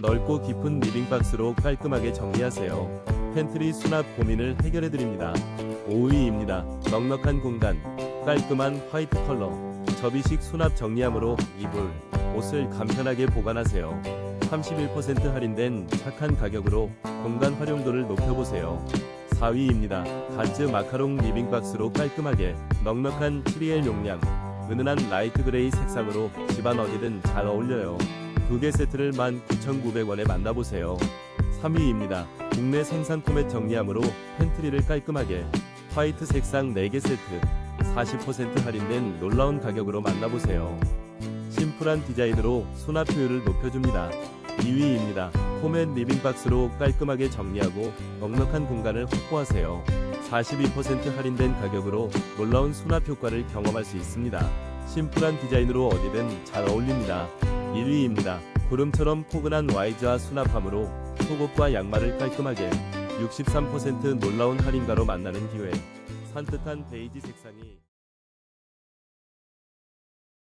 넓고 깊은 리빙박스로 깔끔하게 정리하세요. 팬트리 수납 고민을 해결해드립니다. 5위입니다. 넉넉한 공간, 깔끔한 화이트 컬러, 접이식 수납 정리함으로 이불, 옷을 간편하게 보관하세요. 31% 할인된 착한 가격으로 공간 활용도를 높여보세요. 4위입니다. 가츠 마카롱 리빙박스로 깔끔하게 넉넉한 7L 용량, 은은한 라이트 그레이 색상으로 집안 어디든 잘 어울려요. 두 개 세트를 19,900원에 만나보세요. 3위입니다. 국내 생산 포맷 정리함으로 팬트리를 깔끔하게 화이트 색상 4개 세트 40% 할인된 놀라운 가격으로 만나보세요. 심플한 디자인으로 수납 효율을 높여줍니다. 2위입니다. 포맷 리빙박스로 깔끔하게 정리하고 넉넉한 공간을 확보하세요. 42% 할인된 가격으로 놀라운 수납 효과를 경험할 수 있습니다. 심플한 디자인으로 어디든 잘 어울립니다. 1위입니다. 구름처럼 포근한 와이즈와 수납함으로 속옷과 양말을 깔끔하게 63% 놀라운 할인가로 만나는 기회. 산뜻한 베이지 색상이